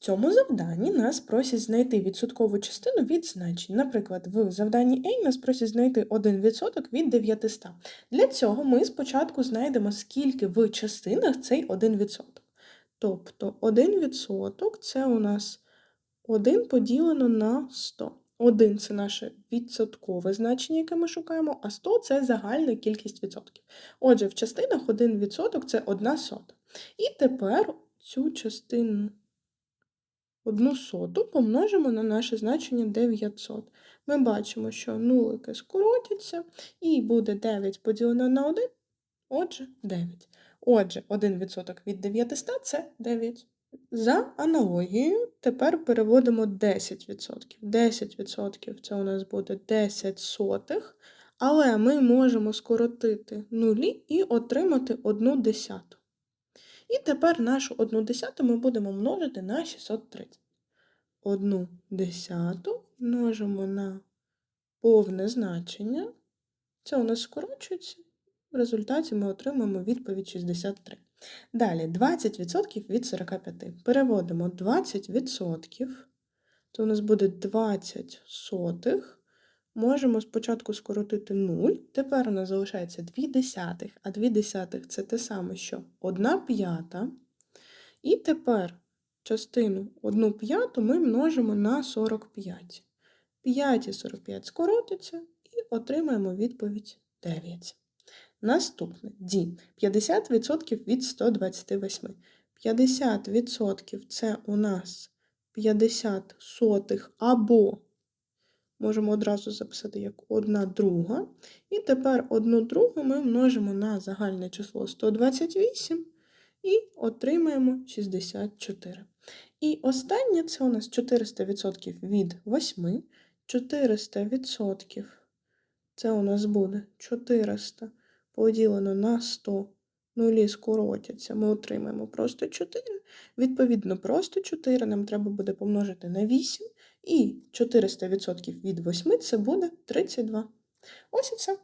цьому завданні нас просять знайти відсоткову частину від значень. Наприклад, в завданні A нас просять знайти 1% від 900. Для цього ми спочатку знайдемо, скільки в частинах цей 1%. Тобто 1% це у нас 1 поділено на 100. 1 це наше відсоткове значення, яке ми шукаємо, а 100 це загальна кількість відсотків. Отже, в частинах 1% це 1 сота. І тепер цю частину 1 соту помножимо на наше значення 900. Ми бачимо, що нулики скоротяться, і буде 9 поділено на 1, отже, 9. Отже, 1% від 900 – це 9. За аналогією, тепер переводимо 10%. 10% це у нас буде 10 сотих, але ми можемо скоротити нулі і отримати 1 десяту. І тепер нашу 1 десяту ми будемо множити на 630. 1 десяту множимо на повне значення. Це у нас скорочується. В результаті ми отримаємо відповідь 63. Далі 20% від 45. Переводимо 20%. Це у нас буде 20 сотих. Можемо спочатку скоротити 0. Тепер у нас залишається 2 десятих, а 2 десятих це те саме, що 1 п'ята. І тепер частину 1 п'яту ми множимо на 45. 5 і 45 скоротиться і отримаємо відповідь 9. Наступне Ді. 50% від 128. 50% це у нас 50 сотих або можемо одразу записати як 1 друга. І тепер 1 другу ми множимо на загальне число 128 і отримаємо 64. І останнє це у нас 400% від 8. 400% це у нас буде 400 поділено на 100. Нулі скоротяться, ми отримаємо просто 4. Відповідно, просто 4 нам треба буде помножити на 8, і 400% від 8 це буде 32. Ось і все.